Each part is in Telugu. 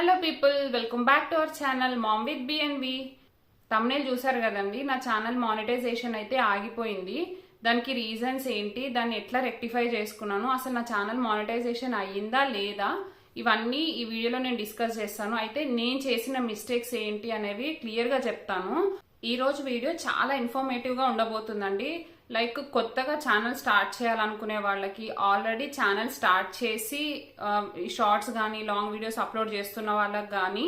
Hello people welcome back to our channel mom with BNV thumbnail చూసారు కదండి? నా ఛానల్ మానిటైజేషన్ అయితే ఆగిపోయింది. దానికి రీజన్స్ ఏంటి? దాన్ని ఎట్లా రెక్టిఫై చేసుకున్నాను? అసలు నా ఛానల్ మానిటైజేషన్ అయ్యిందా లేదా? ఇవన్నీ ఈ వీడియోలో నేను డిస్కస్ చేస్తాను. అయితే నేను చేసిన మిస్టేక్స్ ఏంటి అనేవి క్లియర్గా చెప్తాను. ఈ రోజు వీడియో చాలా ఇన్ఫర్మేటివ్గా ఉండబోతుందండి. లైక్ కొత్తగా ఛానల్ స్టార్ట్ చేయాలనుకునే వాళ్ళకి ఆల్రెడీ ఛానల్ స్టార్ట్ చేసి షార్ట్స్ కానీ లాంగ్ వీడియోస్ అప్లోడ్ చేస్తున్న వాళ్ళకి కానీ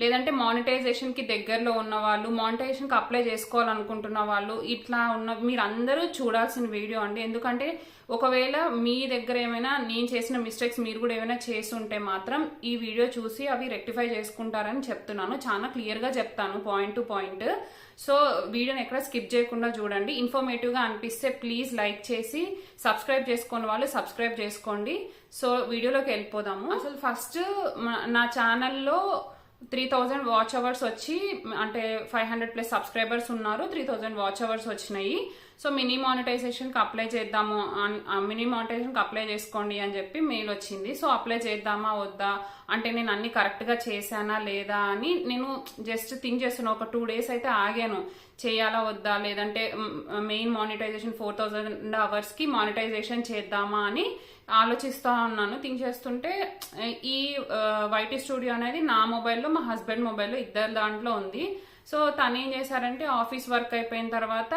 లేదంటే మానిటైజేషన్కి దగ్గరలో ఉన్న వాళ్ళు మానిటైజేషన్కి అప్లై చేసుకోవాలనుకుంటున్న వాళ్ళు ఇట్లా ఉన్న మీరందరూ చూడాల్సిన వీడియో అండి. ఎందుకంటే ఒకవేళ మీ దగ్గర ఏమైనా నేను చేసిన మిస్టేక్స్ మీరు కూడా ఏమైనా చేసి ఉంటే మాత్రం ఈ వీడియో చూసి అవి రెక్టిఫై చేసుకుంటారని చెప్తున్నాను. చాలా క్లియర్గా చెప్తాను పాయింట్ టు పాయింట్ సో వీడియోని ఎక్కడ స్కిప్ చేయకుండా చూడండి. ఇన్ఫర్మేటివ్గా అనిపిస్తే ప్లీజ్ లైక్ చేసి సబ్స్క్రైబ్ చేసుకున్న వాళ్ళు సబ్స్క్రైబ్ చేసుకోండి. సో వీడియోలోకి వెళ్ళిపోదాము. అసలు ఫస్ట్ నా ఛానల్లో త్రీ థౌజండ్ వాచ్ అవర్స్ వచ్చి అంటే ఫైవ్ హండ్రెడ్ ప్లస్ సబ్స్క్రైబర్స్ ఉన్నారు. త్రీ థౌజండ్ వాచ్ అవర్స్ వచ్చినాయి. సో మినీ మానిటైజేషన్కి అప్లై చేద్దాము మినీ మానిటైజేషన్కి అప్లై చేసుకోండి అని చెప్పి మెయిల్ వచ్చింది. సో అప్లై చేద్దామా వద్దా? అంటే నేను అన్ని కరెక్ట్గా చేశానా లేదా అని నేను జస్ట్ థింక్ చేస్తున్నా. ఒక టూ డేస్ అయితే ఆగాను. చేయాలా వద్దా? లేదంటే మెయిన్ మానిటైజేషన్ ఫోర్ థౌజండ్ అవర్స్కి మానిటైజేషన్ చేద్దామా అని ఆలోచిస్తూ ఉన్నాను. థింక్ చేస్తుంటే ఈ వైటీ స్టూడియో అనేది నా మొబైల్లో మా హస్బెండ్ మొబైల్లో ఇద్దరు దాంట్లో ఉంది. సో తను ఏం చేశారంటే ఆఫీస్ వర్క్ అయిపోయిన తర్వాత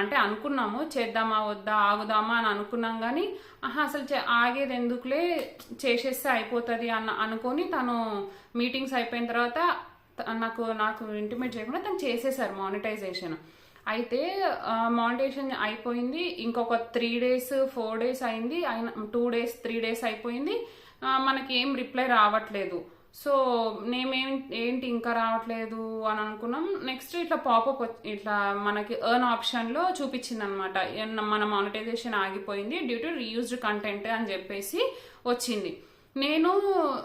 అంటే అనుకున్నాము చేద్దామా వద్దా ఆగుదామా అని అనుకున్నాం కానీ ఆహా అసలు ఆగేది ఎందుకులే చేసేస్తే అయిపోతుంది అన్న అనుకొని తను మీటింగ్స్ అయిపోయిన తర్వాత నాకు నాకు ఇంటిమేట్ చేయకుండా తను చేసేసారు మానిటైజేషన్ అయితే మానిటైజేషన్ అయిపోయింది. ఇంకొక త్రీ డేస్ ఫోర్ డేస్ అయింది. అయిన టూ డేస్ త్రీ డేస్ అయిపోయింది. మనకి ఏం రిప్లై రావట్లేదు. సో నేమేం ఏంటి ఇంకా రావట్లేదు అని అనుకున్నాం. నెక్స్ట్ ఇట్లా పాపప్ ఇట్లా మనకి ఎర్న్ ఆప్షన్లో చూపించింది అనమాట మన మానిటైజేషన్ ఆగిపోయింది డ్యూ టు రీయూజ్డ్ కంటెంట్ అని చెప్పేసి వచ్చింది. నేను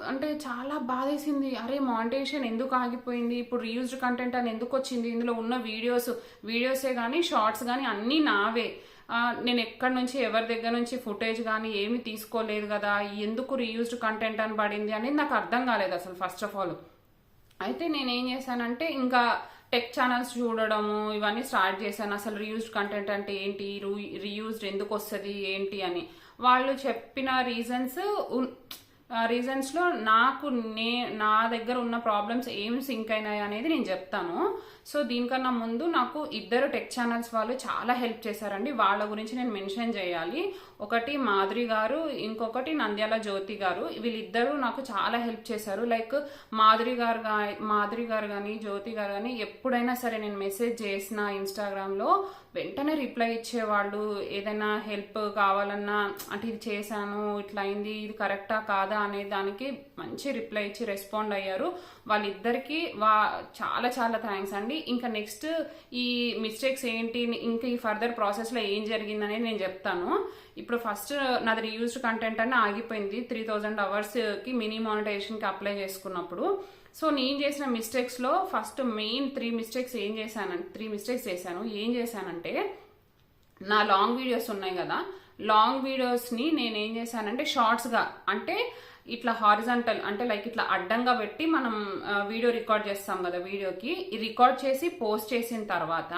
అంటే చాలా బాధేసింది. అరే మానిటేషన్ ఎందుకు ఆగిపోయింది? ఇప్పుడు రీయూజ్డ్ కంటెంట్ అని ఎందుకు వచ్చింది? ఇందులో ఉన్న వీడియోస్ వీడియోసే కానీ షార్ట్స్ కానీ అన్నీ నావే. నేను ఎక్కడి నుంచి ఎవరి దగ్గర నుంచి ఫుటేజ్ కానీ ఏమి తీసుకోలేదు కదా? ఎందుకు రీయూజ్డ్ కంటెంట్ అని పడింది అనేది నాకు అర్థం కాలేదు అసలు ఫస్ట్ ఆఫ్ ఆల్ అయితే నేను ఏం చేశానంటే ఇంకా టెక్ ఛానల్స్ చూడడము ఇవన్నీ స్టార్ట్ చేశాను. అసలు రీయూజ్డ్ కంటెంట్ అంటే ఏంటి? రీయూజ్డ్ ఎందుకు వస్తుంది? ఏంటి అని. వాళ్ళు చెప్పిన రీజన్స్ రీజన్స్లో నాకు నే నా దగ్గర ఉన్న ప్రాబ్లమ్స్ ఏం సింక్ అయినాయి అనేది నేను చెప్తాను. సో దీనికన్నా ముందు నాకు ఇద్దరు టెక్ ఛానల్స్ వాళ్ళు చాలా హెల్ప్ చేశారండి. వాళ్ళ గురించి నేను మెన్షన్ చేయాలి. ఒకటి మాధురి గారు ఇంకొకటి నంద్యాల జ్యోతి గారు. వీళ్ళిద్దరూ నాకు చాలా హెల్ప్ చేశారు. లైక్ మాధురి గారు మాధురి గారు కానీ జ్యోతి గారు కానీ ఎప్పుడైనా సరే నేను మెసేజ్ చేసిన ఇన్స్టాగ్రామ్లో వెంటనే రిప్లై ఇచ్చేవాళ్ళు. ఏదైనా హెల్ప్ కావాలన్నా అంటే ఇది చేశాను ఇట్లా అయింది ఇది కరెక్టా కాదా అనే దానికి మంచి రిప్లై ఇచ్చి రెస్పాండ్ అయ్యారు. వాళ్ళిద్దరికీ వా చాలా చాలా థ్యాంక్స్ అండి. ఇంకా నెక్స్ట్ ఈ మిస్టేక్స్ ఏంటి ఇంకా ఈ ఫర్దర్ ప్రాసెస్లో ఏం జరిగిందనేది నేను చెప్తాను. ఇప్పుడు ఫస్ట్ నాది రీయూజ్డ్ కంటెంట్ అని ఆగిపోయింది. త్రీ థౌజండ్ అవర్స్కి మినీ మానిటైజేషన్కి అప్లై చేసుకున్నప్పుడు. సో నేను చేసిన మిస్టేక్స్లో ఫస్ట్ మెయిన్ త్రీ మిస్టేక్స్ ఏం చేశానంటే త్రీ మిస్టేక్స్ చేశాను. ఏం చేశానంటే నా లాంగ్ వీడియోస్ ఉన్నాయి కదా లాంగ్ వీడియోస్ని నేను ఏం చేశానంటే షార్ట్స్గా అంటే ఇట్లా హారిజంటల్ అంటే లైక్ ఇట్లా అడ్డంగా పెట్టి మనం వీడియో రికార్డ్ చేస్తాం కదా వీడియోకి రికార్డ్ చేసి పోస్ట్ చేసిన తర్వాత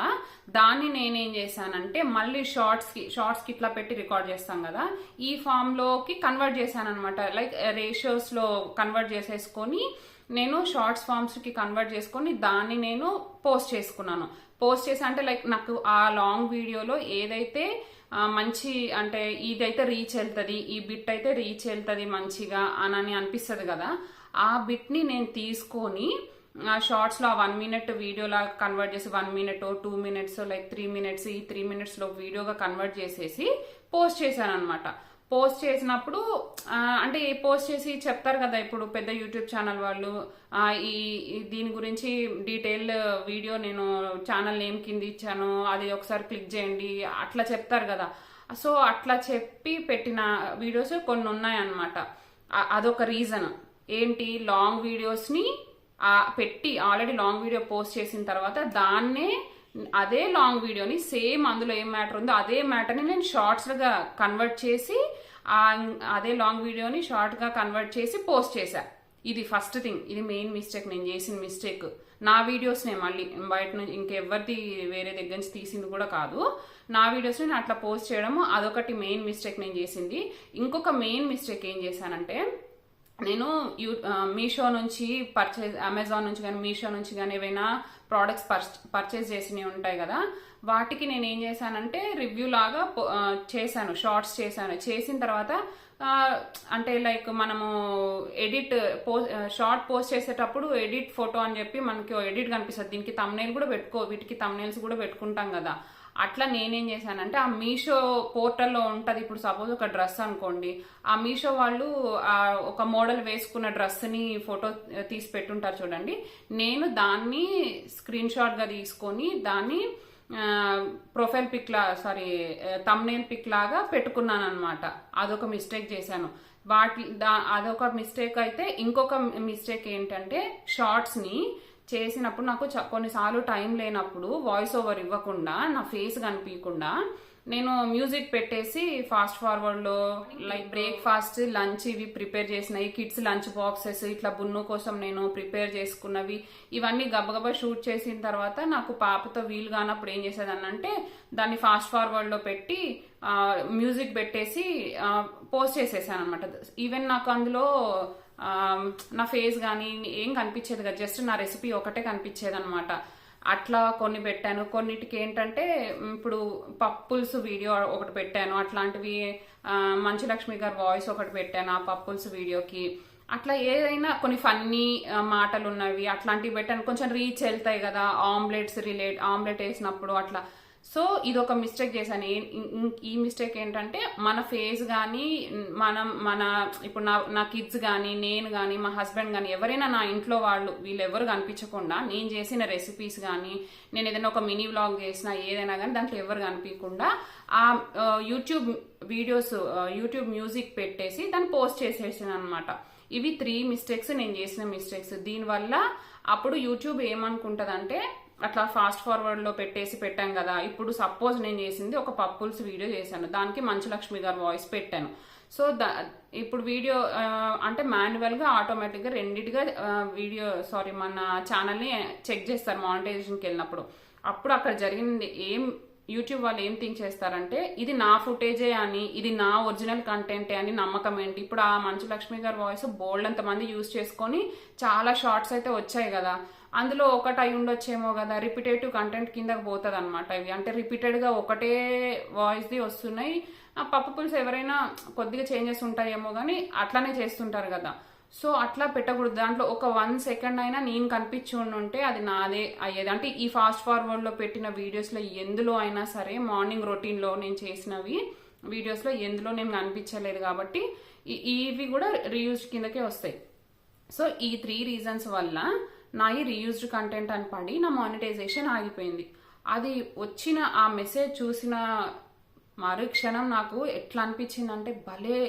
దాన్ని నేనేం చేశానంటే మళ్ళీ షార్ట్స్కి షార్ట్స్కి ఇట్లా పెట్టి రికార్డ్ చేస్తాం కదా. ఈ ఫామ్లోకి కన్వర్ట్ చేశాను అనమాట లైక్ రేషియోస్లో కన్వర్ట్ చేసేసుకొని నేను షార్ట్స్ ఫామ్స్కి కన్వర్ట్ చేసుకొని దాన్ని నేను పోస్ట్ చేసుకున్నాను. పోస్ట్ చేసా అంటే లైక్ నాకు ఆ లాంగ్ వీడియోలో ఏదైతే మంచి అంటే ఇదైతే రీచ్ వెళ్తుంది ఈ బిట్ అయితే రీచ్ వెళ్తుంది మంచిగా అని అనిపిస్తుంది కదా. ఆ బిట్ని నేను తీసుకొని షార్ట్స్లో ఆ వన్ మినిట్ వీడియోలా కన్వర్ట్ చేసి one minute two minutes like three minutes ఈ త్రీ మినిట్స్లో వీడియోగా కన్వర్ట్ చేసేసి పోస్ట్ చేశాను అనమాట పోస్ట్ చేసినప్పుడు అంటే పోస్ట్ చేసి చెప్తారు కదా ఇప్పుడు పెద్ద యూట్యూబ్ ఛానల్ వాళ్ళు ఈ దీని గురించి డీటెయిల్ వీడియో నేను ఛానల్ నేమ్ కింద ఇచ్చాను అది ఒకసారి క్లిక్ చేయండి అట్లా చెప్తారు కదా. సో అట్లా చెప్పి పెట్టిన వీడియోస్ కొన్ని ఉన్నాయన్నమాట. అదొక రీజన్. ఏంటి? లాంగ్ వీడియోస్ని పెట్టి ఆల్రెడీ లాంగ్ వీడియో పోస్ట్ చేసిన తర్వాత దాన్నే అదే లాంగ్ వీడియోని సేమ్ అందులో ఏం మ్యాటర్ ఉందో అదే మ్యాటర్ని నేను షార్ట్స్గా కన్వర్ట్ చేసి అదే లాంగ్ వీడియోని షార్ట్గా కన్వర్ట్ చేసి పోస్ట్ చేశా. ఇది ఫస్ట్ థింగ్. ఇది మెయిన్ మిస్టేక్. నేను చేసిన మిస్టేక్. నా వీడియోస్నే మళ్ళీ బయట నుంచి ఇంకెవరిది వేరే దగ్గర నుంచి తీసింది కూడా కాదు. నా వీడియోస్ని నేను అట్లా పోస్ట్ చేయడము అదొకటి మెయిన్ మిస్టేక్ నేను చేసింది. ఇంకొక మెయిన్ మిస్టేక్ ఏం చేశానంటే నేను యూ మీషో నుంచి పర్చేజ్ అమెజాన్ నుంచి కానీ మీషో నుంచి కానీ ఏవైనా ప్రోడక్ట్స్ పర్చేజ్ చేసినవి ఉంటాయి కదా వాటికి నేను ఏం చేశానంటే రివ్యూ లాగా చేశాను షార్ట్స్ చేశాను. చేసిన తర్వాత అంటే లైక్ మనము ఎడిట్ పోస్ట్ షార్ట్ పోస్ట్ చేసేటప్పుడు ఎడిట్ ఫోటో అని చెప్పి మనకి ఎడిట్ కనిపిస్తుంది. దీనికి తమ్నేల్ కూడా పెట్టుకో వీటికి తమ్నేల్స్ కూడా పెట్టుకుంటాం కదా. అట్లా నేనేం చేశానంటే ఆ మీషో పోర్టల్లో ఉంటుంది. ఇప్పుడు సపోజ్ ఒక డ్రెస్ అనుకోండి. ఆ మీషో వాళ్ళు ఆ ఒక మోడల్ వేసుకున్న డ్రెస్ని ఫోటో తీసి పెట్టుంటారు చూడండి. నేను దాన్ని స్క్రీన్ షాట్గా తీసుకొని దాన్ని ప్రొఫైల్ పిక్ లా సారీ తమ్నేల్ పిక్ లాగా పెట్టుకున్నాను అనమాట అదొక మిస్టేక్ చేశాను. వాటి దా అదొక మిస్టేక్ అయితే ఇంకొక మిస్టేక్ ఏంటంటే షార్ట్స్ని చేసినప్పుడు నాకు చ- కొన్నిసార్లు టైం లేనప్పుడు వాయిస్ ఓవర్ ఇవ్వకుండా నా ఫేస్ కనిపించకుండా నేను మ్యూజిక్ పెట్టేసి ఫాస్ట్ ఫార్వర్డ్లో లైక్ బ్రేక్ఫాస్ట్ లంచ్ ఇవి ప్రిపేర్ చేసినవి కిడ్స్ లంచ్ బాక్సెస్ ఇట్లా బున్ను కోసం నేను ప్రిపేర్ చేసుకున్నవి ఇవన్నీ గబగబా షూట్ చేసిన తర్వాత నాకు పాపతో వీలు కానప్పుడు ఏం చేసేదాన్ని అంటే దాన్ని ఫాస్ట్ ఫార్వర్డ్లో పెట్టి మ్యూజిక్ పెట్టేసి పోస్ట్ చేసేసాను అనమాట ఈవెన్ నాకు అందులో నా ఫేస్ కానీ ఏం కనిపించేది కదా జస్ట్ నా రెసిపీ ఒకటే కనిపించేది అనమాట అట్లా కొన్ని పెట్టాను. కొన్నిటికి ఏంటంటే ఇప్పుడు పప్పుల్స్ వీడియో ఒకటి పెట్టాను. అట్లాంటివి మంచు లక్ష్మి గారి వాయిస్ ఒకటి పెట్టాను ఆ పప్పుల్స్ వీడియోకి. అట్లా ఏదైనా కొన్ని ఫన్నీ మాటలు ఉన్నవి అట్లాంటివి పెట్టాను. కొంచెం రీచ్ వెళ్తాయి కదా ఆమ్లెట్స్ రిలేట్ ఆమ్లెట్ వేసినప్పుడు అట్లా. సో ఇది ఒక మిస్టేక్ చేశాను. ఈ మిస్టేక్ ఏంటంటే మన ఫేస్ కానీ మనం మన ఇప్పుడు నా నా కిడ్స్ కానీ నేను కానీ మా హస్బెండ్ కానీ ఎవరైనా నా ఇంట్లో వాళ్ళు వీళ్ళెవరు కనిపించకుండా నేను చేసిన రెసిపీస్ కానీ నేను ఏదైనా ఒక మినీ వ్లాగ్ చేసినా ఏదైనా కానీ దాంట్లో ఎవరు కనిపించకుండా ఆ యూట్యూబ్ వీడియోస్ యూట్యూబ్ మ్యూజిక్ పెట్టేసి దాన్ని పోస్ట్ చేసేసాను అనమాట ఇవి త్రీ మిస్టేక్స్ నేను చేసిన మిస్టేక్స్. దీనివల్ల అప్పుడు యూట్యూబ్ ఏమనుకుంటుందంటే అట్లా ఫాస్ట్ ఫార్వర్డ్లో పెట్టేసి పెట్టాం కదా. ఇప్పుడు సపోజ్ నేను చేసింది ఒక పప్పుల్స్ వీడియో చేశాను. దానికి మంచు లక్ష్మి గారు వాయిస్ పెట్టాను. సో దా ఇప్పుడు వీడియో అంటే మాన్యువల్గా ఆటోమేటిక్గా రెండింటిగా రెండిటిగా వీడియో సారీ మన ఛానల్ని చెక్ చేస్తారు మానిటైజేషన్కి వెళ్ళినప్పుడు. అప్పుడు అక్కడ జరిగింది ఏం యూట్యూబ్ వాళ్ళు ఏం థింక్ చేస్తారంటే ఇది నా ఫుటేజే అని ఇది నా ఒరిజినల్ కంటెంటే అని నమ్మకం ఏంటి? ఇప్పుడు ఆ మంచు లక్ష్మి గారి వాయిస్ బోల్డ్ అంత మంది యూజ్ చేసుకొని చాలా షార్ట్స్ అయితే వచ్చాయి కదా. అందులో ఒకటి అయి ఉండొచ్చేమో కదా రిపీటేటివ్ కంటెంట్ కిందకి పోతుంది అనమాట ఇవి. అంటే రిపీటెడ్గా ఒకటే వాయిస్ది వస్తున్నాయి. ఆ పప్పు పులుసు ఎవరైనా కొద్దిగా చేంజెస్ ఉంటాయేమో కానీ అట్లానే చేస్తుంటారు కదా. సో అట్లా పెట్టకూడదు. దాంట్లో ఒక వన్ సెకండ్ అయినా నేను కనిపించి ఉంటే అది నాదే అయ్యేది. అంటే ఈ ఫాస్ట్ ఫార్వర్డ్లో పెట్టిన వీడియోస్లో ఎందులో అయినా సరే మార్నింగ్ రొటీన్లో నేను చేసినవి వీడియోస్లో ఎందులో నేను కనిపించలేదు కాబట్టి ఇవి కూడా రీయూజ్ కిందకే వస్తాయి. సో ఈ త్రీ రీజన్స్ వల్ల నా ఈ రీయూజ్డ్ కంటెంట్ అని పడి నా మానిటైజేషన్ ఆగిపోయింది. అది వచ్చిన ఆ మెసేజ్ చూసిన మరుక్షణం నాకు ఎట్లా అనిపించింది అంటే భలే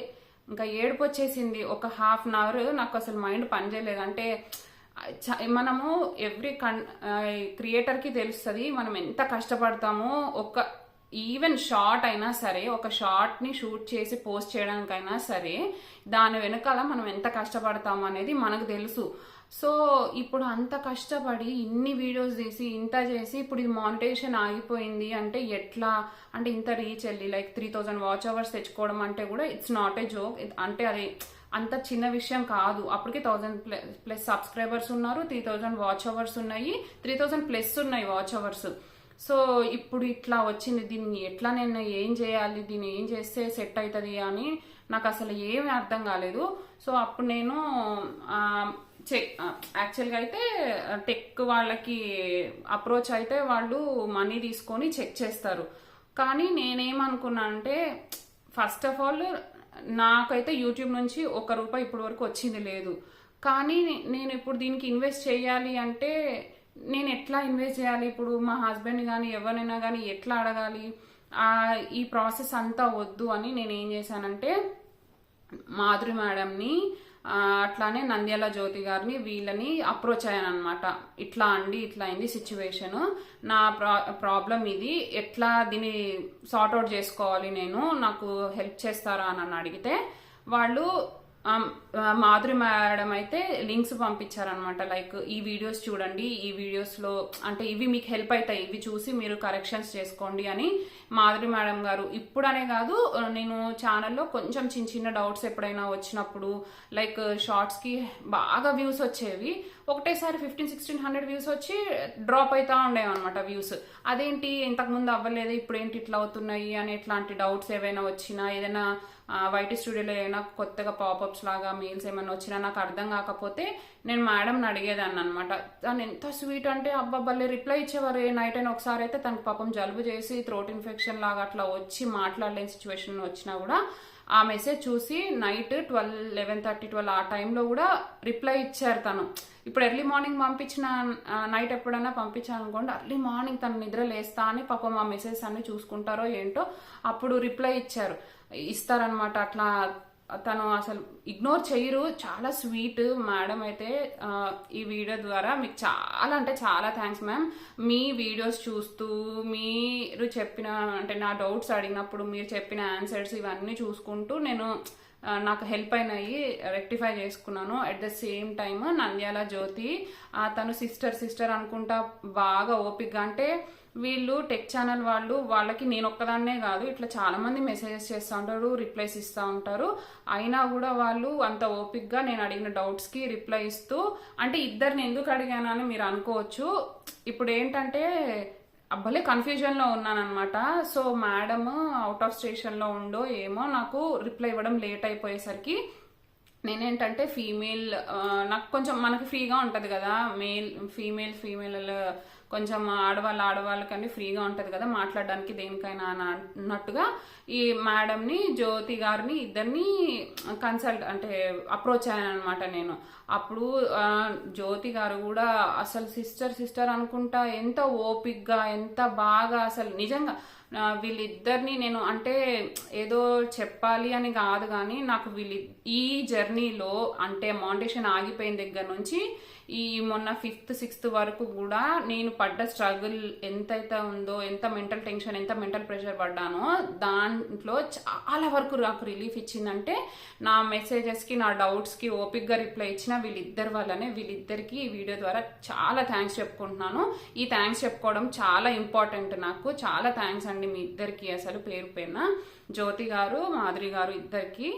ఇంకా ఏడుపు వచ్చేసింది. ఒక హాఫ్ అన్ అవర్ నాకు అసలు మైండ్ పనిచేయలేదు అంటే చ- మనము ఎవ్రీ కన్ క్రియేటర్కి తెలుస్తుంది మనం ఎంత కష్టపడతామో. ఒక ఈవెన్ షార్ట్ అయినా సరే ఒక షార్ట్ని షూట్ చేసి పోస్ట్ చేయడానికైనా సరే దాని వెనకాల మనం ఎంత కష్టపడతాం అనేది మనకు తెలుసు. సో ఇప్పుడు అంత కష్టపడి ఇన్ని వీడియోస్ తీసి ఇంత చేసి ఇప్పుడు ఇది మానిటేషన్ ఆగిపోయింది అంటే ఎట్లా? అంటే ఇంత రీచ్ వెళ్ళి like three thousand watch hours తెచ్చుకోవడం అంటే కూడా ఇట్స్ నాట్ ఏ జోక్ అంటే అది అంత చిన్న విషయం కాదు. అప్పటికి థౌజండ్ ప్లస్ ప్లస్ సబ్స్క్రైబర్స్ ఉన్నారు త్రీ థౌజండ్ వాచ్ అవర్స్ ఉన్నాయి త్రీ థౌజండ్ ప్లస్ ఉన్నాయి వాచ్ అవర్స్ సో ఇప్పుడు ఇట్లా వచ్చింది దీన్ని ఎట్లా నేను ఏం చేయాలి దీన్ని ఏం చేస్తే సెట్ అవుతుంది అని నాకు అసలు ఏమీ అర్థం కాలేదు. సో అప్పుడు నేను యాక్చువల్గా అయితే టెక్ వాళ్ళకి అప్రోచ్ అయితే వాళ్ళు మనీ తీసుకొని చెక్ చేస్తారు. కానీ నేనేమనుకున్నానంటే ఫస్ట్ ఆఫ్ ఆల్ నాకైతే యూట్యూబ్ నుంచి ఒక రూపాయి ఇప్పటి వరకు వచ్చింది లేదు. కానీ నేను ఇప్పుడు దీనికి ఇన్వెస్ట్ చేయాలి అంటే నేను ఎట్లా ఇన్వెస్ట్ చేయాలి? ఇప్పుడు మా హస్బెండ్ కానీ ఎవరైనా కానీ ఎట్లా అడగాలి? ఈ ప్రాసెస్ అంతా వద్దు అని నేను ఏం చేశానంటే మాధురి మేడంని అట్లానే నంద్యాల జ్యోతి గారిని వీళ్ళని అప్రోచ్ అయ్యాను అనమాట ఇట్లా అండి ఇట్లా అయింది సిచ్యువేషను. నా ప్రా ప్రాబ్లం ఇది. ఎట్లా దీన్ని సార్ట్అవుట్ చేసుకోవాలి నేను? నాకు హెల్ప్ చేస్తారా? అని అడిగితే వాళ్ళు మాధురి మేడం అయితే లింక్స్ పంపించారనమాట లైక్ ఈ వీడియోస్ చూడండి ఈ వీడియోస్లో అంటే ఇవి మీకు హెల్ప్ అవుతాయి ఇవి చూసి మీరు కరెక్షన్స్ చేసుకోండి అని మాధురి మేడం గారు ఇప్పుడనే కాదు నేను ఛానల్లో కొంచెం చిన్న చిన్న డౌట్స్ ఎప్పుడైనా వచ్చినప్పుడు లైక్ షార్ట్స్కి బాగా వ్యూస్ వచ్చేవి. ఒకటేసారి ఫిఫ్టీన్ సిక్స్టీన్ హండ్రెడ్ వ్యూస్ వచ్చి డ్రాప్ అవుతా ఉండేవి అనమాట వ్యూస్. అదేంటి ఇంతకుముందు అవ్వలేదు ఇప్పుడు ఏంటి ఇట్లా అవుతున్నాయి అని ఇట్లాంటి డౌట్స్ ఏవైనా వచ్చినా ఏదైనా వైట్ స్టూడియోలో ఏమైనా కొత్తగా పాపప్స్ లాగా మెయిల్స్ ఏమైనా వచ్చినా నాకు అర్థం కాకపోతే నేను మేడంని అడిగేదాన్ని అనమాట తను ఎంత స్వీట్ అంటే అబ్బాబ్బలే రిప్లై ఇచ్చేవారు. ఏ నైట్ అయినా ఒకసారి అయితే తనకు పాపం జలుబు చేసి థ్రోట్ ఇన్ఫెక్షన్ లాగా అట్లా వచ్చి మాట్లాడలేని సిచ్యువేషన్ వచ్చినా కూడా ఆ మెసేజ్ చూసి night twelve eleven thirty twelve ఆ టైంలో కూడా రిప్లై ఇచ్చారు తను. ఇప్పుడు ఎర్లీ మార్నింగ్ పంపించిన నైట్ ఎప్పుడైనా పంపించాను అనుకోండి ఎర్లీ మార్నింగ్ తను నిద్ర లేస్తా అని పాపం ఆ మెసేజ్ అన్ని చూసుకుంటారో ఏంటో అప్పుడు రిప్లై ఇచ్చారు. ఇస్తారనమాట అట్లా తను అసలు ఇగ్నోర్ చేయరు. చాలా స్వీట్ మేడం అయితే ఈ వీడియో ద్వారా మీకు చాలా అంటే చాలా థ్యాంక్స్ మ్యామ్ మీ వీడియోస్ చూస్తూ మీరు చెప్పిన అంటే నా డౌట్స్ అడిగినప్పుడు మీరు చెప్పిన ఆన్సర్స్ ఇవన్నీ చూసుకుంటూ నేను నాకు హెల్ప్ అయినాయి రెక్టిఫై చేసుకున్నాను. At the same time Nandyala Jyothi తను సిస్టర్ సిస్టర్ అనుకుంటా బాగా ఓపిక్గా అంటే వీళ్ళు టెక్ ఛానల్ వాళ్ళు వాళ్ళకి నేను ఒక్కదాన్నే కాదు ఇట్లా చాలా మంది మెసేజెస్ చేస్తూ ఉంటారు రిప్లైస్ ఇస్తూ ఉంటారు. అయినా కూడా వాళ్ళు అంత ఓపిక్గా నేను అడిగిన డౌట్స్కి రిప్లై ఇస్తూ అంటే ఇద్దరిని ఎందుకు అడిగానని మీరు అనుకోవచ్చు. ఇప్పుడు ఏంటంటే అబ్బలే కన్ఫ్యూజన్లో ఉన్నానన్నమాట. సో మేడం అవుట్ ఆఫ్ స్టేషన్లో ఉండో ఏమో నాకు రిప్లై ఇవ్వడం లేట్ అయిపోయేసరికి నేనేంటంటే ఫీమేల్ నాకు కొంచెం మనకి ఫ్రీగా ఉంటుంది కదా మేల్ ఫీమేల్ ఫీమేల్ కొంచెం ఆడవాళ్ళ ఆడవాళ్ళకని ఫ్రీగా ఉంటుంది కదా మాట్లాడడానికి దేనికైనా అని అన్నట్టుగా ఈ మేడంని జ్యోతి గారిని ఇద్దరిని కన్సల్ట్ అంటే అప్రోచ్ అయ్యాను అనమాట నేను. అప్పుడు జ్యోతి గారు కూడా అసలు సిస్టర్ సిస్టర్ అనుకుంటా ఎంత ఓపిక్గా ఎంత బాగా అసలు నిజంగా వీళ్ళిద్దరిని నేను అంటే ఏదో చెప్పాలి అని కాదు కానీ నాకు వీళ్ళి ఈ జర్నీలో అంటే మౌంటేషన్ ఆగిపోయిన దగ్గర నుంచి ఈ మొన్న ఫిఫ్త్ సిక్స్త్ వరకు కూడా నేను పడ్డ స్ట్రగుల్ ఎంతైతే ఉందో ఎంత మెంటల్ టెన్షన్ ఎంత మెంటల్ ప్రెషర్ పడ్డానో దాంట్లో చాలా వరకు నాకు రిలీఫ్ ఇచ్చిందంటే నా మెసేజెస్కి నా డౌట్స్కి ఓపిక్గా రిప్లై ఇచ్చిన వీళ్ళిద్దరి వల్లనే వీళ్ళిద్దరికి ఈ వీడియో ద్వారా చాలా థ్యాంక్స్ చెప్పుకుంటున్నాను. ఈ థ్యాంక్స్ చెప్పుకోవడం చాలా ఇంపార్టెంట్ నాకు. చాలా థ్యాంక్స్ అండి మీ ఇద్దరికి అసలు పేరు పైన జ్యోతి గారు మాధురి గారు ఇద్దరికి.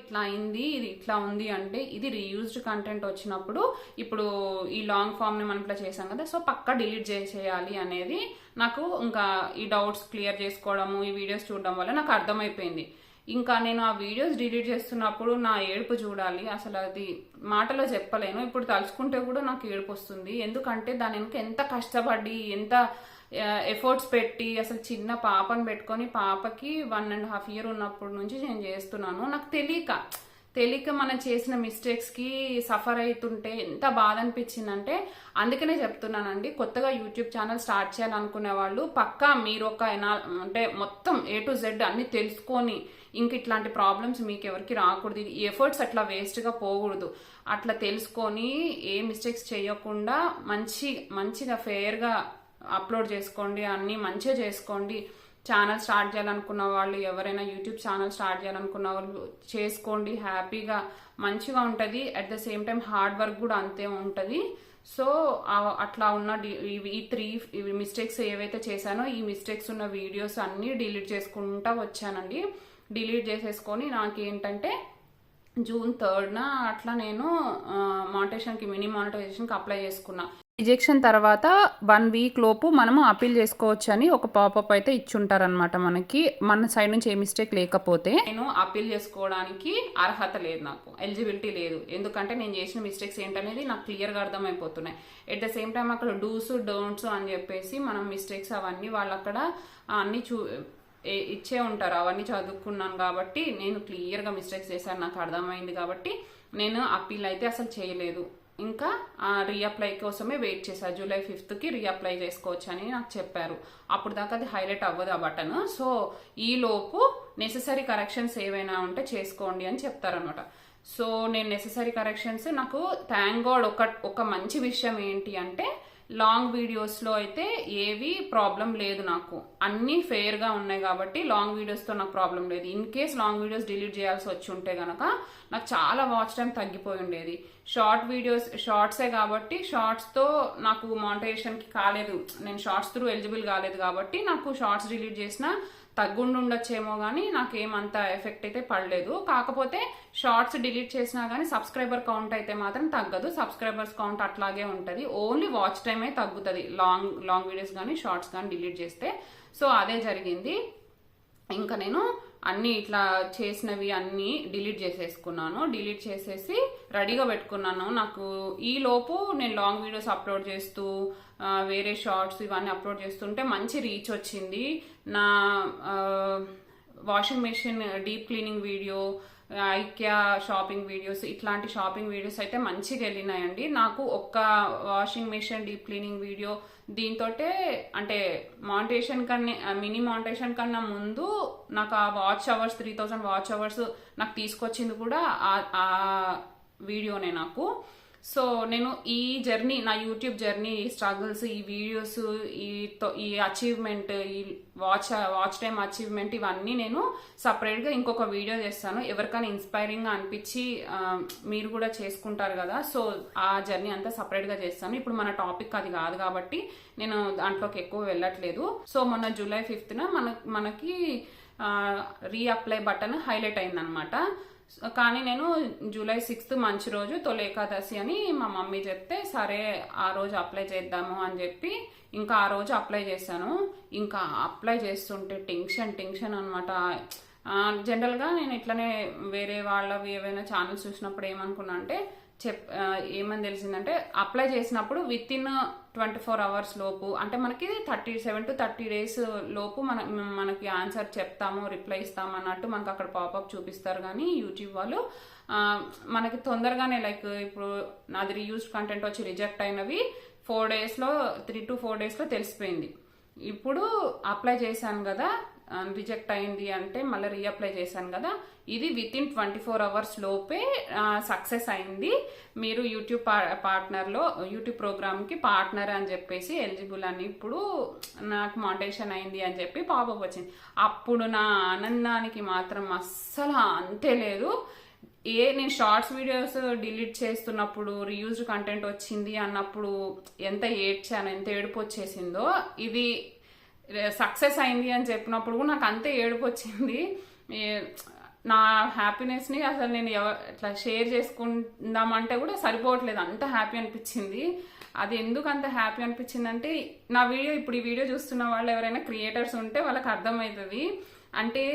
ఇట్లా అయింది ఇది ఇట్లా ఉంది అంటే ఇది రీయూజ్డ్ కంటెంట్ వచ్చినప్పుడు ఇప్పుడు ఈ లాంగ్ ఫామ్ని మనం ఇట్లా చేసాం కదా సో పక్కా డిలీట్ చేసేయాలి అనేది నాకు ఇంకా ఈ డౌట్స్ క్లియర్ చేసుకోవడము ఈ వీడియోస్ చూడడం వల్ల నాకు అర్థమైపోయింది. ఇంకా నేను ఆ వీడియోస్ డిలీట్ చేస్తున్నప్పుడు నా ఏడుపు చూడాలి అసలు అది మాటలో చెప్పలేను ఇప్పుడు తలుచుకుంటే కూడా నాకు ఏడుపు వస్తుంది. ఎందుకంటే దాని వెనుక ఎంత కష్టపడి ఎంత ఎఫర్ట్స్ పెట్టి అసలు చిన్న పాపను పెట్టుకొని పాపకి వన్ అండ్ హాఫ్ ఇయర్ ఉన్నప్పటి నుంచి నేను చేస్తున్నాను. నాకు తెలియక తెలియక మనం చేసిన మిస్టేక్స్కి సఫర్ అవుతుంటే ఎంత బాధ అనిపించిందంటే అందుకనే చెప్తున్నానండి కొత్తగా యూట్యూబ్ ఛానల్ స్టార్ట్ చేయాలనుకునే వాళ్ళు పక్కా మీరు ఒక అంటే మొత్తం ఏ టు జెడ్ అన్ని తెలుసుకొని ఇంక ఇట్లాంటి ప్రాబ్లమ్స్ మీకు ఎవరికి రాకూడదు. ఈ ఎఫర్ట్స్ అట్లా వేస్ట్గా పోకూడదు. అట్లా తెలుసుకొని ఏ మిస్టేక్స్ చేయకుండా మంచి మంచిగా ఫెయిర్గా అప్లోడ్ చేసుకోండి అన్నీ మంచిగా చేసుకోండి. ఛానల్ స్టార్ట్ చేయాలనుకున్న వాళ్ళు ఎవరైనా యూట్యూబ్ ఛానల్ స్టార్ట్ చేయాలనుకున్న వాళ్ళు చేసుకోండి హ్యాపీగా మంచిగా ఉంటుంది. At the same time hard work కూడా అంతే ఉంటుంది. సో అట్లా ఉన్న డి- ఇవి- ఈ త్రీ మిస్టేక్స్ ఏవైతే చేశానో ఈ మిస్టేక్స్ ఉన్న వీడియోస్ అన్నీ డిలీట్ చేసుకుంటా వచ్చానండి. డిలీట్ చేసేసుకొని నాకేంటంటే జూన్ థర్డ్న అట్లా నేను మానిటేషన్కి మినీ మానిటైజేషన్కి అప్లై చేసుకున్నా. రిజెక్షన్ తర్వాత వన్ వీక్ లోపు మనము అప్పీల్ చేసుకోవచ్చు అని ఒక పాపప్ అయితే ఇచ్చుంటారనమాట మనకి. మన సైడ్ నుంచి ఏ మిస్టేక్ లేకపోతే. నేను అప్పీల్ చేసుకోవడానికి అర్హత లేదు నాకు. ఎలిజిబిలిటీ లేదు. ఎందుకంటే నేను చేసిన మిస్టేక్స్ ఏంటనేది నాకు క్లియర్గా అర్థమైపోతున్నాయి. ఎట్ ద సేమ్ టైం అక్కడ డూస్ డోంట్స్ అని చెప్పేసి మనం మిస్టేక్స్ అవన్నీ వాళ్ళు అక్కడ అన్ని చూ ఇచ్చే ఉంటారు. అవన్నీ చదువుకున్నాను కాబట్టి నేను క్లియర్గా మిస్టేక్స్ చేశాను నాకు అర్థమైంది కాబట్టి నేను అప్పీల్ అయితే అసలు చేయలేదు. ఇంకా రీఅప్లై కోసమే వెయిట్ చేశారు జూలై ఫిఫ్త్కి రీఅప్లై చేసుకోవచ్చు అని నాకు చెప్పారు. అప్పుడు దాకా అది హైలైట్ అవ్వదు ఆ బటన్ సో ఈలోపు నెససరీ కరెక్షన్స్ ఏవైనా ఉంటే చేసుకోండి అని చెప్తారనమాట సో నేను నెససరీ కరెక్షన్స్ నాకు థ్యాంక్ గాడ్ ఒక ఒక మంచి విషయం ఏంటి అంటే లాంగ్ వీడియోస్లో అయితే ఏవి ప్రాబ్లం లేదు నాకు. అన్నీ ఫెయిర్గా ఉన్నాయి కాబట్టి లాంగ్ వీడియోస్తో నాకు ప్రాబ్లం లేదు. In case long videos delete చేయాల్సి వచ్చి ఉంటే కనుక నాకు చాలా వాచ్ టైం తగ్గిపోయి ఉండేది. షార్ట్ వీడియోస్ షార్ట్సే కాబట్టి షార్ట్స్తో నాకు మానిటైజేషన్కి కాలేదు. నేను షార్ట్స్ త్రూ ఎలిజిబుల్ కాలేదు కాబట్టి నాకు షార్ట్స్ డిలీట్ చేసిన తగ్గుండి ఉండొచ్చేమో కానీ నాకేమంత ఎఫెక్ట్ అయితే పడలేదు. కాకపోతే షార్ట్స్ డిలీట్ చేసినా కానీ సబ్స్క్రైబర్ కౌంట్ అయితే మాత్రం తగ్గదు. సబ్స్క్రైబర్స్ కౌంట్ అట్లాగే ఉంటుంది. ఓన్లీ వాచ్ టైమే తగ్గుతుంది. లాంగ్ లాంగ్ వీడియోస్ కానీ షార్ట్స్ కానీ డిలీట్ చేస్తే. సో అదే జరిగింది. ఇంకా నేను అన్ని ఇట్లా చేసినవి అన్ని డిలీట్ చేసేసుకున్నాను. డిలీట్ చేసేసి రెడీగా పెట్టుకున్నాను. నాకు ఈ లోపు నేను లాంగ్ వీడియోస్ అప్లోడ్ చేస్తూ వేరే షార్ట్స్ ఇవన్నీ అప్లోడ్ చేస్తుంటే మంచి రీచ్ వచ్చింది. నా washing machine deep cleaning video IKEA shopping videos ఇట్లాంటి షాపింగ్ వీడియోస్ అయితే మంచిగా వెళ్ళినాయండి. నాకు ఒక్క washing machine deep cleaning video దీంతో అంటే మాంటేషన్ కన్నా మినీ మాంటేషన్ కన్నా ముందు నాకు ఆ watch hours three thousand watch hours నాకు తీసుకొచ్చింది కూడా ఆ వీడియోనే నాకు. సో నేను ఈ జర్నీ నా యూట్యూబ్ జర్నీ ఈ స్ట్రగుల్స్ ఈ వీడియోస్ ఈ ఈ అచీవ్మెంట్ ఈ వాచ్ వాచ్ టైం అచీవ్మెంట్ ఇవన్నీ నేను సపరేట్గా ఇంకొక వీడియో చేస్తాను. ఎవరికైనా ఇన్స్పైరింగ్గా అనిపించి మీరు కూడా చేసుకుంటారు కదా. సో ఆ జర్నీ అంతా సపరేట్గా చేస్తాను. ఇప్పుడు మన టాపిక్ అది కాదు కాబట్టి నేను దాంట్లోకి ఎక్కువ వెళ్ళట్లేదు. సో మొన్న జూలై ఫిఫ్త్న మన మనకి రీఅప్లై బటన్ హైలైట్ అయిందనమాట కానీ నేను జూలై సిక్స్త్ మంచి రోజు తొలి ఏకాదశి అని మా మమ్మీ చెప్తే సరే ఆ రోజు అప్లై చేద్దాము అని చెప్పి ఇంకా ఆ రోజు అప్లై చేశాను. ఇంకా అప్లై చేస్తుంటే టెన్షన్ టెన్షన్ అనమాట జనరల్గా నేను ఇట్లనే వేరే వాళ్ళవి ఏవైనా ఛానల్స్ చూసినప్పుడు ఏమనుకున్నా అంటే చెప్ ఏమని తెలిసిందంటే అప్లై చేసినప్పుడు within twenty four hours లోపు అంటే మనకి thirty seven to thirty days లోపు మన మనకి ఆన్సర్ చెప్తాము రిప్లై ఇస్తాము అన్నట్టు మనకు అక్కడ పాపప్ చూపిస్తారు. కానీ యూట్యూబ్ వాళ్ళు మనకి తొందరగానే లైక్ ఇప్పుడు నాది రీయూజ్ కంటెంట్ వచ్చి రిజెక్ట్ అయినవి ఫోర్ డేస్లో త్రీ టు ఫోర్ డేస్లో తెలిసిపోయింది. ఇప్పుడు అప్లై చేశాను కదా Um, రిజెక్ట్ అయింది అంటే మళ్ళీ రీఅప్లై చేశాను కదా. ఇది within twenty four hours లోపే uh, సక్సెస్ అయింది. మీరు యూట్యూబ్ పార్ట్నర్లో యూట్యూబ్ ప్రోగ్రామ్కి పార్ట్నర్ అని చెప్పేసి ఎలిజిబుల్ అని ఇప్పుడు నాకు మానిటేషన్ అయింది అని చెప్పి పాపప్ వచ్చింది. అప్పుడు నా ఆనందానికి మాత్రం అస్సలు అంతే లేదు. ఏ నేను షార్ట్స్ వీడియోస్ డిలీట్ చేస్తున్నప్పుడు రీయూజ్డ్ కంటెంట్ వచ్చింది అన్నప్పుడు ఎంత ఏడ్చాను ఎంత ఏడుపు వచ్చేసిందో ఇది సక్సెస్ అయింది అని చెప్పినప్పుడు కూడా నాకు అంతే ఏడుపు వచ్చింది. నా హ్యాపీనెస్ని అసలు నేను ఎవ- ఇట్లా షేర్ చేసుకుందామంటే కూడా సరిపోవట్లేదు. అంత హ్యాపీ అనిపించింది. అది ఎందుకు అంత హ్యాపీ అనిపించింది అంటే నా వీడియో ఇప్పుడు ఈ వీడియో చూస్తున్న వాళ్ళు ఎవరైనా క్రియేటర్స్ ఉంటే వాళ్ళకి అర్థమవుతుంది. అంటే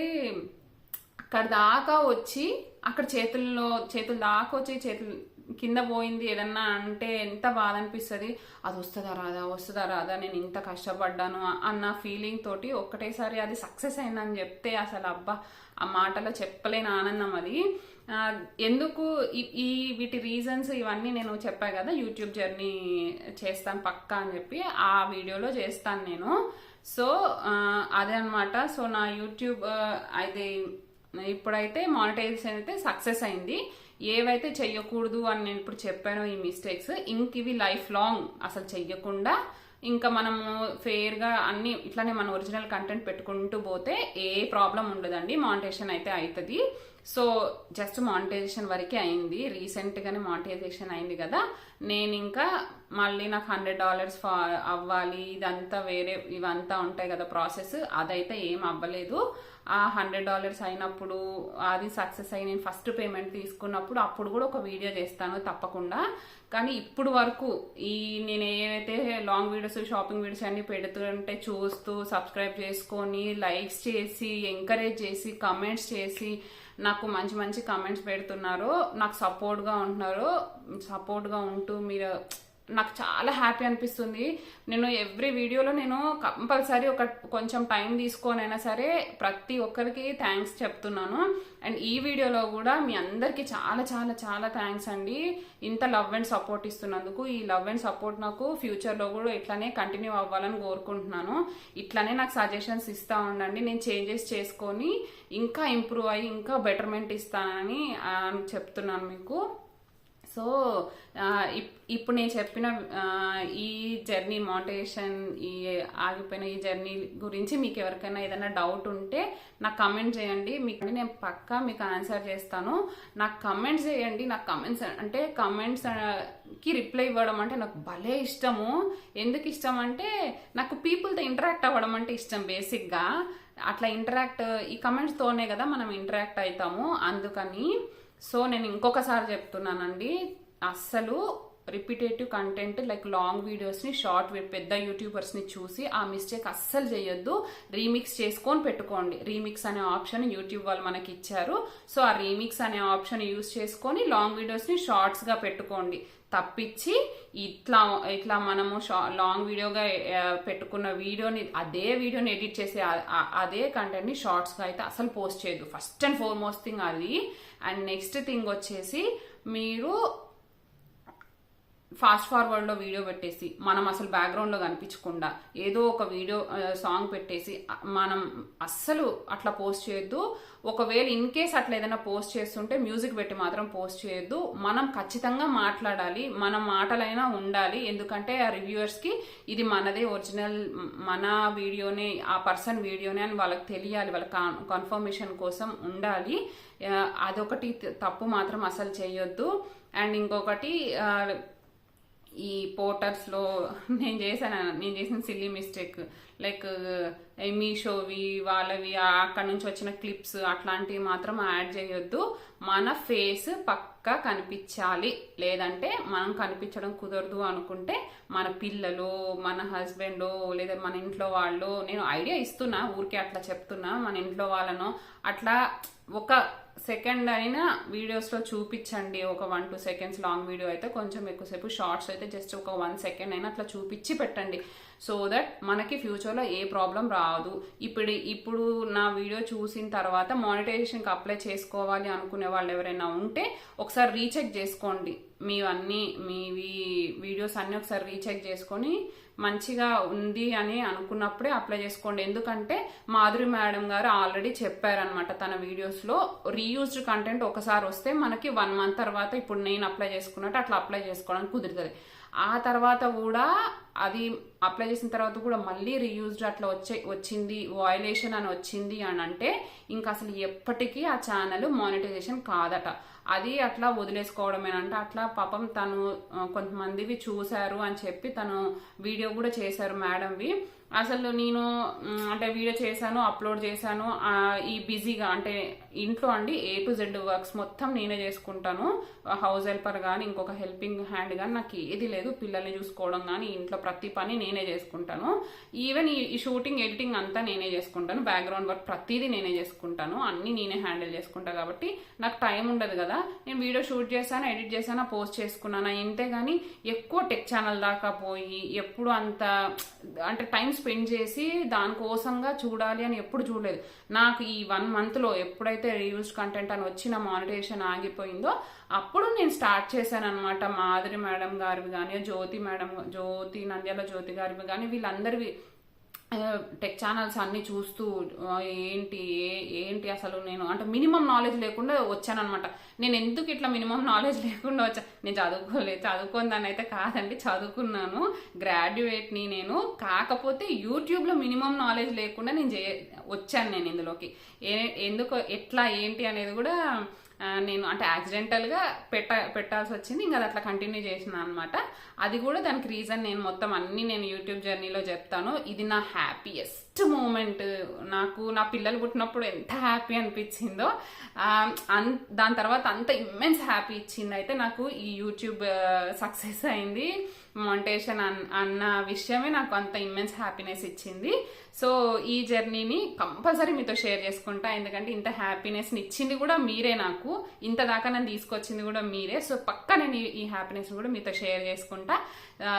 అక్కడ దాకా వచ్చి అక్కడ చేతుల్లో చేతులు దాకా వచ్చి చేతులు కింద పోయింది ఏదన్నా అంటే ఎంత బాధ అనిపిస్తుంది? అది వస్తుందా రాదా? వస్తుందా రాదా? నేను ఇంత కష్టపడ్డాను అన్న ఫీలింగ్ తోటి ఒక్కటేసారి అది సక్సెస్ అయిందని చెప్తే అసలు అబ్బా ఆ మాటలో చెప్పలేని ఆనందం అది. ఎందుకు ఈ- వీటి రీజన్స్ ఇవన్నీ నేను చెప్పా కదా యూట్యూబ్ జర్నీ చేస్తాను పక్కా అని చెప్పి ఆ వీడియోలో చేస్తాను నేను. సో అదే అనమాట సో నా యూట్యూబ్ అది ఇప్పుడైతే మానిటైజేషన్ అయితే సక్సెస్ అయింది. ఏవైతే చెయ్యకూడదు అని నేను ఇప్పుడు చెప్పానో ఈ మిస్టేక్స్ ఇంక ఇవి లైఫ్ లాంగ్ అసలు చెయ్యకుండా ఇంకా మనము ఫెయిర్గా అన్ని ఇట్లానే మన ఒరిజినల్ కంటెంట్ పెట్టుకుంటూ పోతే ఏ ప్రాబ్లం ఉండదండి. మానిటేషన్ అయితే అవుతుంది సో జస్ట్ మానిటైజేషన్ వరకే అయింది. రీసెంట్గానే మానిటైజేషన్ అయింది కదా. నేను ఇంకా మళ్ళీ నాకు హండ్రెడ్ డాలర్స్ అవ్వాలి. ఇదంతా వేరే ఇవంతా ఉంటాయి కదా ప్రాసెస్ అదైతే ఏం అవ్వలేదు. ఆ హండ్రెడ్ డాలర్స్ అయినప్పుడు అది సక్సెస్ అయ్యి నేను ఫస్ట్ పేమెంట్ తీసుకున్నప్పుడు అప్పుడు కూడా ఒక వీడియో చేస్తాను తప్పకుండా. కానీ ఇప్పుడు వరకు ఈ నేను ఏవైతే లాంగ్ వీడియోస్ షాపింగ్ వీడియోస్ అన్ని పెడుతుంటే చూస్తూ సబ్స్క్రైబ్ చేసుకొని లైక్స్ చేసి ఎంకరేజ్ చేసి కమెంట్స్ చేసి నాకు మంచి మంచి కమెంట్స్ పెడుతున్నారో నాకు సపోర్ట్గా ఉంటున్నారు సపోర్ట్గా ఉంటూ మీరు నాకు చాలా హ్యాపీ అనిపిస్తుంది. నేను ఎవ్రీ వీడియోలో నేను కంపల్సరీ ఒక కొంచెం టైం తీసుకొనైనా సరే ప్రతి ఒక్కరికి థ్యాంక్స్ చెప్తున్నాను. అండ్ ఈ వీడియోలో కూడా మీ అందరికీ చాలా చాలా చాలా థ్యాంక్స్ అండి. ఇంత లవ్ అండ్ సపోర్ట్ ఇస్తున్నందుకు. ఈ లవ్ అండ్ సపోర్ట్ నాకు ఫ్యూచర్లో కూడా ఇట్లానే కంటిన్యూ అవ్వాలని కోరుకుంటున్నాను. ఇట్లానే నాకు సజెషన్స్ ఇస్తూ ఉండండి. నేను చేంజెస్ చేసుకొని ఇంకా ఇంప్రూవ్ అయ్యి ఇంకా బెటర్మెంట్ ఇస్తానని చెప్తున్నాను మీకు. సో ఇప్- ఇప్పుడు నేను చెప్పిన ఈ జర్నీ మోటివేషన్ ఈ ఆగిపోయిన ఈ జర్నీ గురించి మీకు ఎవరికైనా ఏదైనా డౌట్ ఉంటే నాకు కమెంట్ చేయండి. మీకు నేను పక్కా మీకు ఆన్సర్ చేస్తాను. నాకు కమెంట్స్ చేయండి. నాకు కమెంట్స్ అంటే కమెంట్స్కి రిప్లై ఇవ్వడం అంటే నాకు భలే ఇష్టము. ఎందుకు ఇష్టం అంటే నాకు పీపుల్తో ఇంటరాక్ట్ అవ్వడం అంటే ఇష్టం బేసిక్గా. అట్లా ఇంటరాక్ట్ ఈ కమెంట్స్తోనే కదా మనం ఇంటరాక్ట్ అవుతాము. అందుకని సో నేను ఇంకొకసారి చెప్తున్నానండి అస్సలు రిపిటేటివ్ కంటెంట్ లైక్ లాంగ్ వీడియోస్ని షార్ట్ పెద్ద యూట్యూబర్స్ని చూసి ఆ మిస్టేక్ అస్సలు చేయొద్దు. రీమిక్స్ చేసుకొని పెట్టుకోండి. రీమిక్స్ అనే ఆప్షన్ యూట్యూబ్ వాళ్ళు మనకి ఇచ్చారు. సో ఆ రీమిక్స్ అనే ఆప్షన్ యూస్ చేసుకొని లాంగ్ వీడియోస్ని షార్ట్స్గా పెట్టుకోండి. తప్పించి ఇట్లా ఇట్లా మనము లాంగ్ వీడియోగా పెట్టుకున్న వీడియోని అదే వీడియోని ఎడిట్ చేసే అదే కంటెంట్ని షార్ట్స్గా అయితే అసలు పోస్ట్ చేయదు ఫస్ట్ అండ్ ఫార్మోస్ట్ థింగ్ అది అండ్ నెక్స్ట్ థింగ్ వచ్చేసి మీరు ఫాస్ట్ ఫార్వర్డ్లో వీడియో పెట్టేసి మనం అసలు బ్యాక్గ్రౌండ్లో కనిపించకుండా ఏదో ఒక వీడియో సాంగ్ పెట్టేసి మనం అస్సలు అట్లా పోస్ట్ చేయొద్దు. ఒకవేళ ఇన్ కేస్ అట్లా ఏదైనా పోస్ట్ చేస్తుంటే మ్యూజిక్ పెట్టి మాత్రం పోస్ట్ చేయొద్దు. మనం ఖచ్చితంగా మాట్లాడాలి మన మాటలైనా ఉండాలి. ఎందుకంటే ఆ రివ్యూవర్స్కి ఇది మనదే ఒరిజినల్ మన వీడియోనే ఆ పర్సన్ వీడియోనే అని వాళ్ళకి తెలియాలి. వాళ్ళ కన్ఫర్మేషన్ కోసం ఉండాలి. అదొకటి తప్పు మాత్రం అసలు చేయొద్దు. అండ్ ఇంకొకటి ఈ పోర్టర్స్లో నేను చేశాను నేను చేసిన సిల్లీ మిస్టేక్ లైక్ మీషోవి వాళ్ళవి అక్కడ నుంచి వచ్చిన క్లిప్స్ అట్లాంటివి మాత్రం యాడ్ చేయొద్దు. మన ఫేస్ పక్కా కనిపించాలి. లేదంటే మనం కనిపించడం కుదరదు అనుకుంటే మన పిల్లలు మన హస్బెండ్ లేదా మన ఇంట్లో వాళ్ళు నేను ఐడియా ఇస్తున్నా ఊరికే అట్లా చెప్తున్నా మన ఇంట్లో వాళ్ళను అట్లా ఒక సెకండ్ అయినా వీడియోస్లో చూపించండి. ఒక one two seconds long video అయితే కొంచెం ఎక్కువసేపు షార్ట్స్ అయితే జస్ట్ ఒక వన్ సెకండ్ అయినా అట్లా చూపించి పెట్టండి. సో దట్ మనకి ఫ్యూచర్లో ఏ ప్రాబ్లం రాదు. ఇప్పుడు ఇప్పుడు నా వీడియో చూసిన తర్వాత మానిటైజేషన్కి అప్లై చేసుకోవాలి అనుకునే వాళ్ళు ఎవరైనా ఉంటే ఒకసారి రీచెక్ చేసుకోండి. మీవన్నీ మీవి వీడియోస్ అన్నీ ఒకసారి రీచెక్ చేసుకొని మంచిగా ఉంది అని అనుకున్నప్పుడే అప్లై చేసుకోండి. ఎందుకంటే మాధురి మేడం గారు ఆల్రెడీ చెప్పారనమాట తన వీడియోస్లో రీయూజ్డ్ కంటెంట్ ఒకసారి వస్తే మనకి వన్ మంత్ తర్వాత ఇప్పుడు నేను అప్లై చేసుకున్నట్టు అట్లా అప్లై చేసుకోవడానికి కుదురుతుంది. ఆ తర్వాత కూడా అది అప్లై చేసిన తర్వాత కూడా మళ్ళీ రీయూజ్డ్ అట్లా వచ్చే వచ్చింది వాయిలేషన్ అని వచ్చింది అని అంటే ఇంకా అసలు ఎప్పటికీ ఆ ఛానల్ మానిటైజేషన్ కాదట. అది అట్లా వదిలేసుకోవడమేనంట అట్లా పాపం తను కొంతమందివి చూశారు అని చెప్పి తను వీడియో కూడా చేశారు మేడంవి. అసలు నేను అంటే వీడియో చేశాను అప్లోడ్ చేశాను ఈ బిజీగా అంటే ఇంట్లో అండి ఏ టు జెడ్ వర్క్స్ మొత్తం నేనే చేసుకుంటాను. హౌస్ హెల్పర్ కానీ ఇంకొక హెల్పింగ్ హ్యాండ్ కానీ నాకు ఏది లేదు. పిల్లల్ని చూసుకోవడం కానీ ఇంట్లో ప్రతి పని నేనే చేసుకుంటాను. ఈవెన్ ఈ ఈ షూటింగ్ ఎడిటింగ్ అంతా నేనే చేసుకుంటాను. బ్యాక్గ్రౌండ్ వర్క్ ప్రతిదీ నేనే చేసుకుంటాను. అన్నీ నేనే హ్యాండిల్ చేసుకుంటాను కాబట్టి నాకు టైం ఉండదు కదా. నేను వీడియో షూట్ చేశాను ఎడిట్ చేశాను పోస్ట్ చేసుకున్నాను ఇంతే కానీ ఎక్కువ టెక్ ఛానల్ దాకా పోయి ఎప్పుడు అంత అంటే టైం స్పెండ్ చేసి దానికోసంగా చూడాలి అని ఎప్పుడు చూడలేదు. నాకు ఈ వన్ మంత్లో ఎప్పుడైతే రీయూజ్ కంటెంట్ అని వచ్చిన మానిటేషన్ ఆగిపోయిందో అప్పుడు నేను స్టార్ట్ చేశాను అనమాట మాధురి మేడం గారివి కానీ జ్యోతి మేడం జ్యోతి నంద్యాల జ్యోతి గారివి కానీ వీళ్ళందరివి టెక్ ఛానల్స్ అన్ని చూస్తూ ఏంటి ఏంటి అసలు నేను అంటే మినిమం నాలెడ్జ్ లేకుండా వచ్చానమాట నేను ఎందుకు ఇట్లా మినిమం నాలెడ్జ్ లేకుండా వచ్చా? నేను చదువుకోలేదు చదువుకొని అయితే కాదండి చదువుకున్నాను. గ్రాడ్యుయేట్ని నేను కాకపోతే యూట్యూబ్లో మినిమం నాలెడ్జ్ లేకుండా నేను చే వచ్చాను నేను ఇందులోకి. ఏ ఎందుకు ఎట్లా ఏంటి అనేది కూడా నేను అంటే యాక్సిడెంటల్గా పెట్ట పెట్టాల్సి వచ్చింది ఇంకా అది అట్లా కంటిన్యూ చేసిన అనమాట అది కూడా దానికి రీజన్ నేను మొత్తం అన్ని నేను యూట్యూబ్ జర్నీలో చెప్తాను ఇది నా హ్యాపీయెస్ట్ మూమెంట్. నాకు నా పిల్లలు పుట్టినప్పుడు ఎంత హ్యాపీ అనిపించిందో అన్- దాని తర్వాత అంత ఇమ్మెన్స్ హ్యాపీ ఇచ్చింది అయితే నాకు ఈ యూట్యూబ్ సక్సెస్ అయింది. మాంటేషన్ అన్ అన్న విషయమే నాకు అంత ఇమ్మెన్స్ హ్యాపీనెస్ ఇచ్చింది. సో ఈ జర్నీని కంపల్సరీ మీతో షేర్ చేసుకుంటా. ఎందుకంటే ఇంత హ్యాపీనెస్ని ఇచ్చింది కూడా మీరే నాకు. ఇంత దాకా నన్ను తీసుకొచ్చింది కూడా మీరే. సో పక్క నేను ఈ- హ్యాపీనెస్ని హ్యాపీనెస్ కూడా మీతో షేర్ చేసుకుంటా.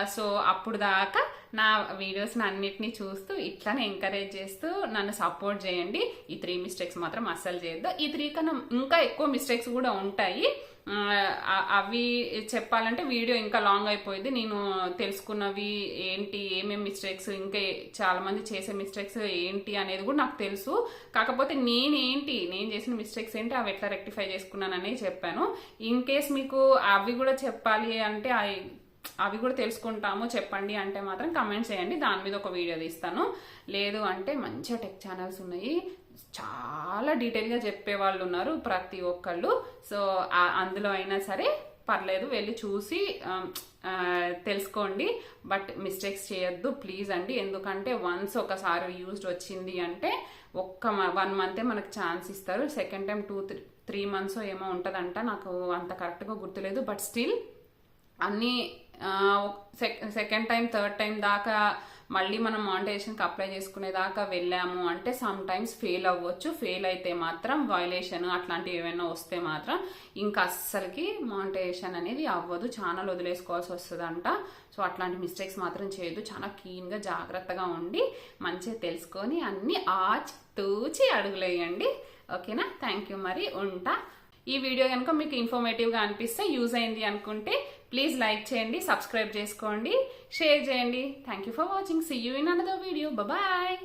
సో అప్పుడు దాకా నా వీడియోస్ని అన్నిటినీ చూస్తూ ఇట్లానే ఎంకరేజ్ చేస్తూ నన్ను సపోర్ట్ చేయండి. ఈ త్రీ మిస్టేక్స్ మాత్రం అస్సలు చేయొద్దు. ఈ త్రీ కన్నా ఇంకా ఎక్కువ మిస్టేక్స్ కూడా ఉంటాయి. అవి చెప్పాలంటే వీడియో ఇంకా లాంగ్ అయిపోయింది. నేను తెలుసుకున్నవి ఏంటి ఏమేమి మిస్టేక్స్ ఇంకా చాలామంది చేసే మిస్టేక్స్ మిస్టేక్స్ ఏంటి అనేది కూడా నాకు తెలుసు. కాకపోతే నేనేంటి నేను చేసిన మిస్టేక్స్ ఏంటి అవి ఎట్లా రెక్టిఫై చేసుకున్నాను అనేది చెప్పాను. ఇన్ కేస్ మీకు అవి కూడా చెప్పాలి అంటే అవి అవి కూడా తెలుసుకుంటాము చెప్పండి అంటే మాత్రం కమెంట్స్ చేయండి. దాని మీద ఒక వీడియో తీస్తాను. లేదు అంటే మంచిగా టెక్ ఛానల్స్ ఉన్నాయి. చాలా డీటెయిల్గా చెప్పే వాళ్ళు ఉన్నారు ప్రతి ఒక్కళ్ళు. సో అందులో అయినా సరే పర్లేదు. వెళ్ళి చూసి తెలుసుకోండి. బట్ మిస్టేక్స్ చేయొద్దు ప్లీజ్ అండి. ఎందుకంటే వన్స్ ఒకసారి యూజ్డ్ వచ్చింది అంటే ఒక్క వన్ మంతే మనకు ఛాన్స్ ఇస్తారు. Second time two three three months ఏమో ఉంటుందంట. నాకు అంత కరెక్ట్గా గుర్తులేదు. బట్ స్టిల్ అన్నీ సెకండ్ టైం థర్డ్ టైం దాకా మళ్ళీ మనం మానిటైజేషన్కి అప్లై చేసుకునే దాకా వెళ్ళాము అంటే సమ్ టైమ్స్ ఫెయిల్ అవ్వచ్చు. ఫెయిల్ అయితే మాత్రం వైలేషన్ అట్లాంటివి ఏమైనా వస్తే మాత్రం ఇంకా అస్సలకి మానిటైజేషన్ అనేది అవ్వదు. ఛానల్ వదిలేసుకోవాల్సి వస్తుందంట. సో అట్లాంటి మిస్టేక్స్ మాత్రం చేయొద్దు. చాలా క్లీన్గా జాగ్రత్తగా ఉండి మంచిగా తెలుసుకొని అన్నీ ఆచి తూచి అడుగులేయండి. ఓకేనా? థ్యాంక్ యూ మరి. ఉంటా. ఈ వీడియో కనుక మీకు ఇన్ఫర్మేటివ్గా అనిపిస్తే యూజ్ అయింది అనుకుంటే ప్లీజ్ లైక్ చేయండి సబ్స్క్రైబ్ చేసుకోండి షేర్ చేయండి. Thank you for watching see you in another video bye